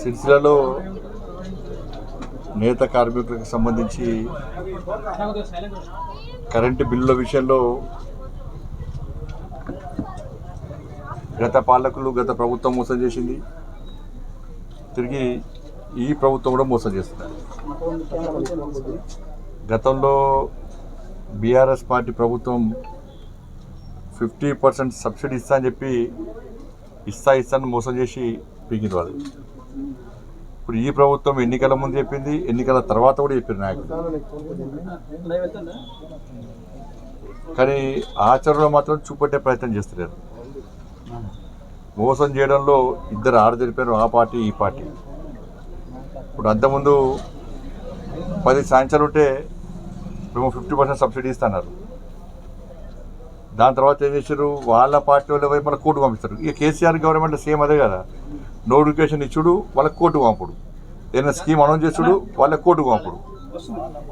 సిరిసిల్లలో నేత కార్మికులకు సంబంధించి కరెంటు బిల్లుల విషయంలో గత పాలకులు గత ప్రభుత్వం మోసం చేసింది. తిరిగి ఈ ప్రభుత్వం కూడా మోసం చేస్తున్నారు. గతంలో బీఆర్ఎస్ పార్టీ ప్రభుత్వం ఫిఫ్టీ పర్సెంట్ సబ్సిడీ ఇస్తా అని చెప్పి ఇస్తా ఇస్తా అని మోసం చేసి పీకింది వాళ్ళు. ఇప్పుడు ఈ ప్రభుత్వం ఎన్నికల ముందు చెప్పింది ఎన్నికల తర్వాత కూడా చెప్పారు నాయకులు. కానీ ఆచరణలో మాత్రం చూపెట్టే ప్రయత్నం చేస్తున్నారు మోసం చేయడంలో ఇద్దరు ఆడదిరిపారు ఆ పార్టీ ఈ పార్టీ. ఇప్పుడు అంతకుముందు పది సంవత్సరాలు ఉంటే మేము ఫిఫ్టీ పర్సెంట్ సబ్సిడీ ఇస్తున్నారు. దాని తర్వాత ఏం చేశారు వాళ్ళ పార్టీ వాళ్ళు పోయి మన కోర్టు పంపిస్తారు. ఇక కేసీఆర్ గవర్నమెంట్ సేమ్ అదే కదా. నోటిఫికేషన్ ఇచ్చుడు వాళ్ళకి కోర్టు పంపుడు. ఏదైనా స్కీమ్ అనౌన్స్ చేసుడు వాళ్ళకి కోర్టు పంపుడు.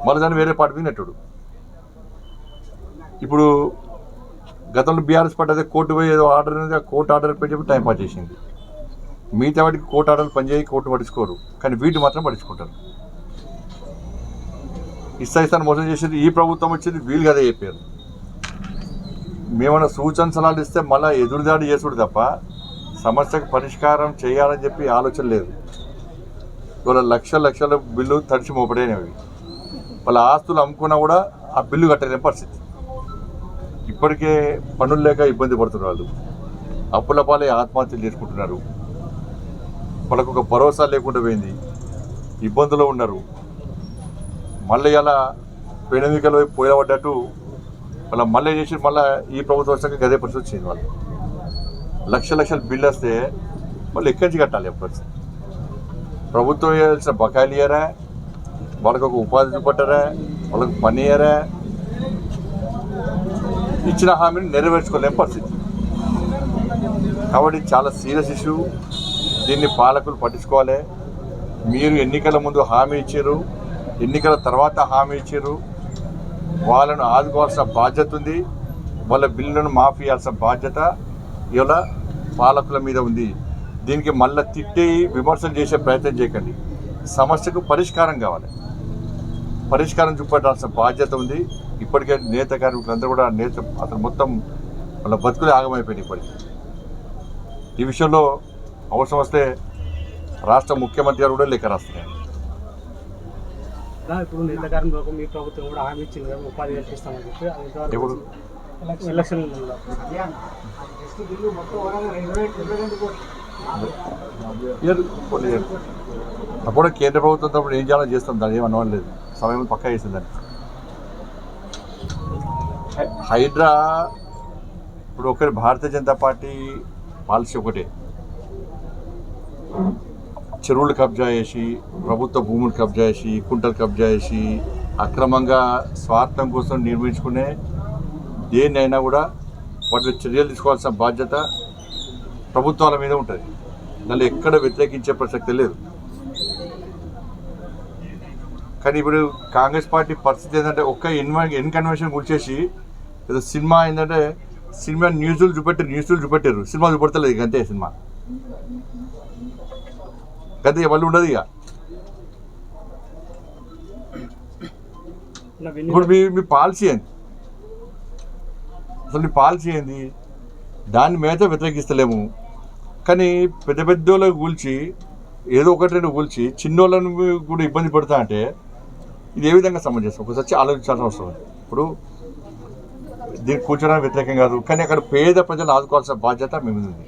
మళ్ళీ దాన్ని వేరే పార్టీ మీద నెట్టుడు. ఇప్పుడు గతంలో బీఆర్ఎస్ పార్టీ అయితే కోర్టు పోయి ఏదో ఆర్డర్ అనేది ఆ కోర్టు ఆర్డర్ పెట్టి చెప్పి టైం పాస్ చేసింది. మిగతా వాటికి కోర్టు ఆర్డర్లు పనిచేయి కోర్టు పట్టించుకోరు. కానీ వీటి మాత్రం పట్టించుకుంటారు. ఇస్తా ఇస్తాను మోసం చేసేది ఈ ప్రభుత్వం వచ్చింది వీళ్ళు కదా చెప్పారు. మేమన్నా సూచన సలహాలు ఇస్తే మళ్ళీ ఎదురుదాడి చేసుడు తప్ప సమస్యకు పరిష్కారం చేయాలని చెప్పి ఆలోచన లేదు. ఇవాళ లక్ష లక్షల బిల్లు తడిచి మోపడైనవి వాళ్ళ ఆస్తులు అమ్ముకున్నా కూడా ఆ బిల్లు కట్టలేని పరిస్థితి. ఇప్పటికే పనులు లేక ఇబ్బంది పడుతున్నారు అప్పుల పాలే ఆత్మహత్యలు చేసుకుంటున్నారు. వాళ్ళకు ఒక భరోసా లేకుండా పోయింది. ఇబ్బందులో ఉన్నారు. మళ్ళీ అలా పెనమికలు వైపు పోయబడ్డట్టు మళ్ళీ మళ్ళీ చేసి మళ్ళీ ఈ ప్రభుత్వం వచ్చాక గదే పరిస్థితి వచ్చింది వాళ్ళు లక్ష లక్షల బిల్లు వస్తే వాళ్ళు ఎక్కడి నుంచి కట్టాలి ఎప్పటి ప్రభుత్వం వేయాల్సిన బకాయిలు ఇయ్యరా? వాళ్ళకు ఒక ఉపాధి చూపట్టరా? వాళ్ళకు పని ఇయ్యరా? ఇచ్చిన హామీని నెరవేర్చుకోలేని పరిస్థితి. కాబట్టి చాలా సీరియస్ ఇష్యూ. దీన్ని పాలకులు పట్టించుకోవాలి. మీరు ఎన్నికల ముందు హామీ ఇచ్చారు. ఎన్నికల తర్వాత హామీ ఇచ్చారు. వాళ్ళను ఆదుకోవాల్సిన బాధ్యత ఉంది. వాళ్ళ బిల్లులను మాఫీ చేయాల్సిన బాధ్యత. ఇలా పాలకుల మీద ఉంది. దీనికి మళ్ళీ తిట్టి విమర్శలు చేసే ప్రయత్నం చేయకండి. సమస్యకు పరిష్కారం కావాలి. పరిష్కారం చూపెట్టాల్సిన బాధ్యత ఉంది. ఇప్పటికే నేత కార్మికులందరూ కూడా నేత అతను మొత్తం వాళ్ళ బతుకులే ఆగమైపోయింది ఇప్పటికీ. ఈ విషయంలో అవసరం వస్తే రాష్ట్ర ముఖ్యమంత్రి గారు కూడా లెక్క రాస్తున్నారు. ఇప్పుడు నిందకారం లోకం మీ ప్రభుత్వం కూడా హామీ ఇచ్చింది ఉపాధి కల్పిస్తామని చెప్పి. ఎలక్షన్. అప్పుడు కేంద్ర ప్రభుత్వం తప్పుడు ఏం చేయాలో చేస్తాం దాన్ని ఏమన్నా లేదు. సమయం పక్కా చేసింది దాన్ని. హైడ్రా ఇప్పుడు ఒకటి భారతీయ జనతా పార్టీ పాలసీ ఒకటే. చెరువులు కబ్జా చేసి ప్రభుత్వ భూములు కబ్జా చేసి కుంటలు కబ్జా చేసి అక్రమంగా స్వార్థం కోసం నిర్మించుకునే దేన్నైనా కూడా వాటి చర్యలు తీసుకోవాల్సిన బాధ్యత ప్రభుత్వాల మీద ఉంటుంది. దాన్ని ఎక్కడ వ్యతిరేకించే ప్రసక్తి లేదు. కానీ ఇప్పుడు కాంగ్రెస్ పార్టీ పరిస్థితి ఏంటంటే ఒక్క ఇన్వ ఇన్కన్వెన్షన్ కూర్చేసి ఏదో సినిమా ఏంటంటే సినిమా న్యూస్లు చూపెట్టారు న్యూస్లు చూపెట్టారు సినిమా చూపెడతలేదు ఇక అంతే సినిమా. గంతే వాళ్ళు ఉండదు ఇక. ఇప్పుడు మీ మీ పాలసీ ఏంది? అసలు పాలసీ ఏంది? దాని మీద వ్యతిరేకిస్తలేము. కానీ పెద్ద పెద్దోళ్ళకి కూల్చి ఏదో ఒకటి రెండు కూల్చి చిన్నోళ్ళను కూడా ఇబ్బంది పెడతా అంటే ఇది ఏ విధంగా సమంజసం? ఒకసారి ఆలోచించాల్సిన అవసరం ఇప్పుడు దీన్ని కూర్చోడానికి వ్యతిరేకం కాదు కానీ అక్కడ పేద ప్రజలు ఆదుకోవాల్సిన బాధ్యత మేము ఉంది.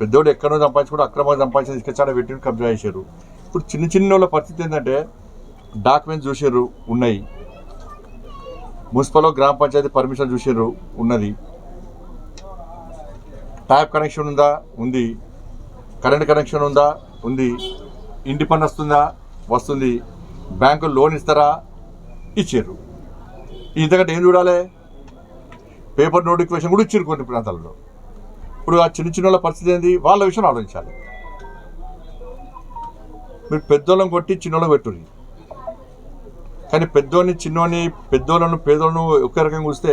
పెద్దోడు ఎక్కడో సంపాదించుకుంటూ అక్రమంగా సంపాదించి తీసుకొచ్చాడ పెట్టి కబ్జా చేశారు. ఇప్పుడు చిన్న చిన్న వాళ్ళ పరిస్థితి ఏంటంటే డాక్యుమెంట్స్ చూసారు ఉన్నాయి. మున్సిపల్లో గ్రామ పంచాయతీ పర్మిషన్ చూసారు ఉన్నది. ట్యాప్ కనెక్షన్ ఉందా? ఉంది. కరెంట్ కనెక్షన్ ఉందా? ఉంది. ఇంటి పని వస్తుందా? వస్తుంది. బ్యాంకు లోన్ ఇస్తారా? ఇచ్చారు ఇంతకంటే ఏం చూడాలి? పేపర్ నోటిఫికేషన్ కూడా ఇచ్చారు కొన్ని ప్రాంతాల్లో. ఇప్పుడు ఆ చిన్న చిన్న వాళ్ళ పరిస్థితి ఏంది? వాళ్ళ విషయం ఆలోచించాలి. మీరు పెద్దోళ్ళం కొట్టి చిన్నోళ్ళం పెట్టుర్రి. కానీ పెద్దోని చిన్నోని పెద్దోళ్ళను పేదోళ్ళను ఒకే రకంగా చూస్తే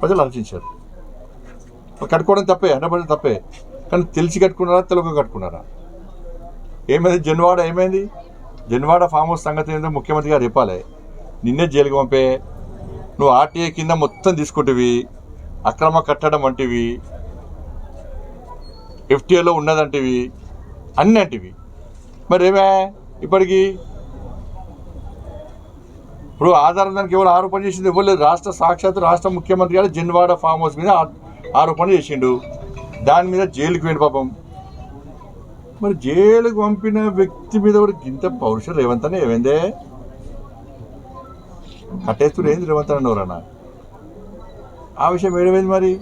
ప్రజలు ఆలోచించారు. కట్టుకోవడం తప్పే హండ్రెడ్ తప్పే. కానీ తెలిసి కట్టుకున్నారా తెలుగు కట్టుకున్నారా? ఏమైంది? జన్వాడ ఏమైంది? జన్వాడ ఫామ్ హౌస్ సంగతి ఏందో ముఖ్యమంత్రి గారు చెప్పాలి. నిన్నే జైలుకి పంపే నువ్వు ఆర్టీఐ కింద మొత్తం తీసుకుంటువి అక్రమ కట్టడం వంటివి ఎఫ్టీఏలో ఉన్నదంటివి అన్ని అంటివి. మరి ఏమే ఇప్పటికీ ఇప్పుడు ఆధారం దానికి ఎవరు ఆరోపణ చేసింది ఇవ్వలేదు రాష్ట్ర సాక్షాత్ రాష్ట్ర ముఖ్యమంత్రి గారు జిన్వాడ ఫామ్ హౌస్ మీద ఆ- ఆరోపణ చేసిండు. దాని మీద జైలుకి వెళ్ళి పాపం. మరి జైలుకు పంపిన వ్యక్తి మీద కూడా ఇంత పౌరుషం రేవంత్ అన్న ఏమైందే? కట్టేస్తుడు ఏంది రేవంత్ అన్న ఎవరన్నా ఆ విషయం ఏడమైంది మరి?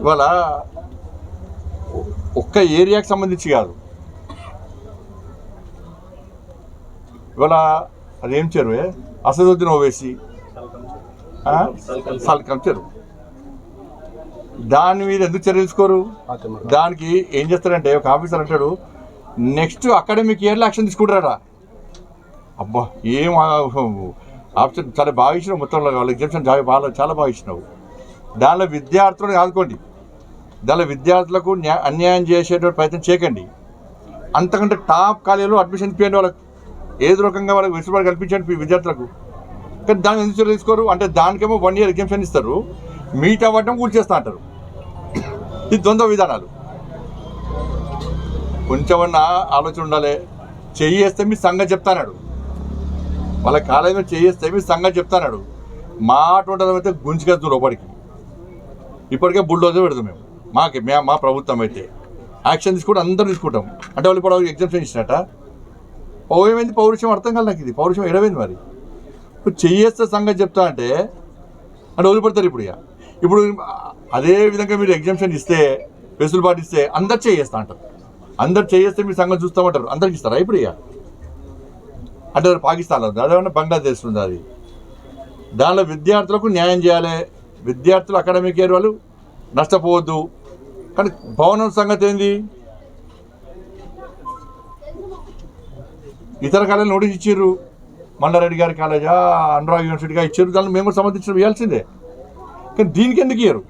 ఇవాళ ఒక్క ఏరియాకి సంబంధించి కాదు. ఇవాళ అదేం చెరువే అసదుద్దీన్ ఓవేసి. సల్కం చెరువు దాని మీద ఎందుకు చర్యలుసుకోరు దానికి ఏం చేస్తారంటే ఒక ఆఫీసర్ అంటాడు నెక్స్ట్ అకాడమిక్ ఇయర్లో యాక్షన్ తీసుకుంటారా అబ్బా ఏం ఆప్షన్ చాలా బాగా ఇచ్చినావు మొత్తంలో వాళ్ళు ఎగ్జామ్షన్ చాలా బాగా చాలా బాగా ఇచ్చినావు దానిలో విద్యార్థులను ఆదుకోండి. దానిలో విద్యార్థులకు అన్యాయం చేసేటువంటి ప్రయత్నం చేయకండి. అంతకంటే టాప్ కాలేజీలో అడ్మిషన్ ఇప్పించండి వాళ్ళకి. ఏదో రకంగా వాళ్ళకి వెసులుబాటు కల్పించండి మీ విద్యార్థులకు? కానీ దాన్ని ఎందుకు తీసుకోరు? అంటే దానికేమో వన్ ఇయర్ ఎగ్జామ్షన్ ఇస్తారు. మిగతా వాటిని కూల్చేస్తా అంటారు. ఇది ద్వంద్వ విధానాలు. కొంచెమన్నా ఆలోచన ఉండాలి. చేయేస్తే మీ సంగతి చెప్తానాడు వాళ్ళ కాలేజీలో చేయేస్తే మీ సంగతి చెప్తానాడు మా అటువంటి అయితే లోపలికి. ఇప్పటికే బుల్డోజర్ పెడతాం మేము. మాకి మా ప్రభుత్వం అయితే. యాక్షన్ తీసుకుంటే అందరూ తీసుకుంటాం. అంటే వాళ్ళు ఇప్పుడు ఎగ్జామ్షన్ ఇచ్చినట్ట పౌరమైంది పౌరుషం అర్థం కాదు నాకు ఇది. పౌరుషం ఎడమైంది మరి? ఇప్పుడు చెయ్యేస్తే సంగతి చెప్తా అంటే అంటే వదిలిపెడతారు ఇప్పుడు ఇక. ఇప్పుడు అదే విధంగా మీరు ఎగ్జామ్షన్ ఇస్తే వెసులుబాటు ఇస్తే అందరు చేయేస్తా అంటారు. అందరు చేయేస్తే మీరు సంగతి చూస్తామంటారు. అందరికి ఇస్తారా ఇప్పుడు ఇక? అంటే పాకిస్తాన్లో ఉంది. అదేమన్నా బంగ్లాదేశ్ ఉంది అది? దానిలో విద్యార్థులకు న్యాయం చేయాలి. విద్యార్థులు అకాడమిక్ ఇయర్ వాళ్ళు నష్టపోవద్దు. కానీ భవనం సంగతి ఏంది? ఇతర కాలేజీలు నోటీస్ ఇచ్చారు మండారెడ్డి గారి కాలేజా అనురాగ్ యూనివర్సిటీగా ఇచ్చారు దాన్ని మేము కూడా సమర్థించడం ఇవ్వాల్సిందే. కానీ దీనికి ఎందుకు ఇయ్యరు?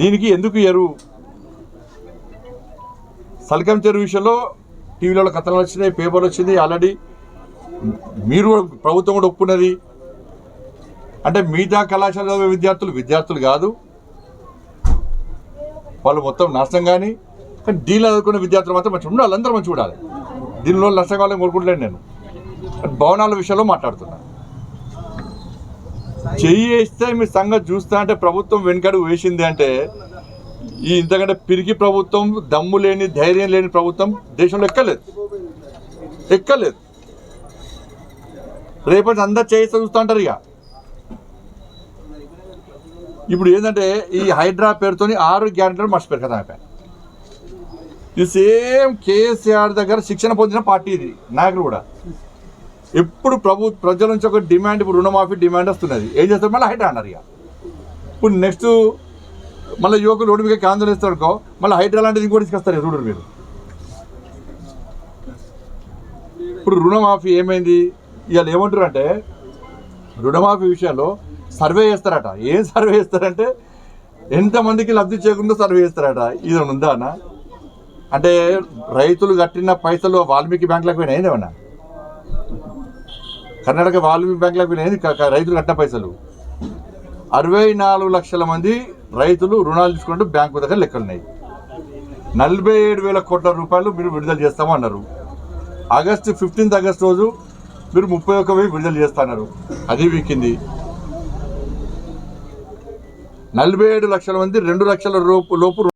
దీనికి ఎందుకు ఇయ్యరు? సల్కం చెరువు విషయంలో టీవీలలో కథలు వచ్చినాయి పేపర్లు వచ్చింది ఆల్రెడీ. మీరు కూడా ప్రభుత్వం కూడా ఒప్పుకున్నది. అంటే మిగతా కళాశాల విద్యార్థులు విద్యార్థులు కాదు. వాళ్ళు మొత్తం నాశనం కానీ కానీ డీల్ చదువుకునే విద్యార్థులు మాత్రం మంచిగా ఉండాలి. అందరూ మంచిగా ఉండాలి. దీనిలో నష్టం కావాలని కోరుకుంటలేను నేను. భవనాల విషయంలో మాట్లాడుతున్నా. చెయ్యి వేస్తే మీ సంగతి చూస్తా అంటే ప్రభుత్వం వెనుకడు వేసింది అంటే ఈ ఇంతకంటే పిరికి ప్రభుత్వం దమ్ము లేని ధైర్యం లేని ప్రభుత్వం దేశంలో ఎక్కలేదు. ఎక్కలేదు. రేపటి అందరు చేయిస్తే చూస్తూ ఉంటారు ఇక. ఇప్పుడు ఏంటంటే ఈ హైడ్రా పేరుతోని ఆరు గ్యారెంటీలు మర్చిపోయారు కదా అయిపోయాను ఇది సేమ్ కేసీఆర్ దగ్గర శిక్షణ పొందిన పార్టీ ఇది నాయకులు కూడా. ఎప్పుడు ప్రభు ప్రజల నుంచి ఒక డిమాండ్ ఇప్పుడు రుణమాఫీ డిమాండ్ వస్తున్నది. ఏం చేస్తారు? మళ్ళీ హైడ్రా అన్నారు ఇక ఇప్పుడు నెక్స్ట్ మళ్ళీ యువకులు రోడ్డు మీద ఆందోళన ఇస్తారు అనుకో మళ్ళీ హైడ్రా లాంటిది ఇంకోటి తీసుకొస్తారు చూడరు మీరు ఇప్పుడు రుణమాఫీ ఏమైంది? ఇవాళ ఏమంటారు అంటే రుణమాఫీ విషయంలో సర్వే చేస్తారట. ఏం సర్వే చేస్తారంటే ఎంతమందికి లబ్ధి చేయకుండా సర్వే చేస్తారట. ఇది ఉందా అన్న? అంటే రైతులు కట్టిన పైసలు వాల్మీకి బ్యాంకులకు పోయినా ఏమన్నా కర్ణాటక వాల్మీకి బ్యాంకులకు పోయినాయి రైతులు కట్టిన పైసలు? అరవై నాలుగు లక్షల మంది రైతులు రుణాలు తీసుకుంటూ బ్యాంకు దగ్గర లెక్కలున్నాయి. నలభై ఏడు వేల కోట్ల రూపాయలు మీరు విడుదల చేస్తామన్నారు ఆగస్టు ఫిఫ్టీన్త్ ఆగస్ట్ రోజు మీరు ముప్పై ఒక్క వెయ్యి విడుదల చేస్తున్నారు అది వీకింది నలభై ఏడు లక్షల మంది రెండు లక్షల రూపు లోపు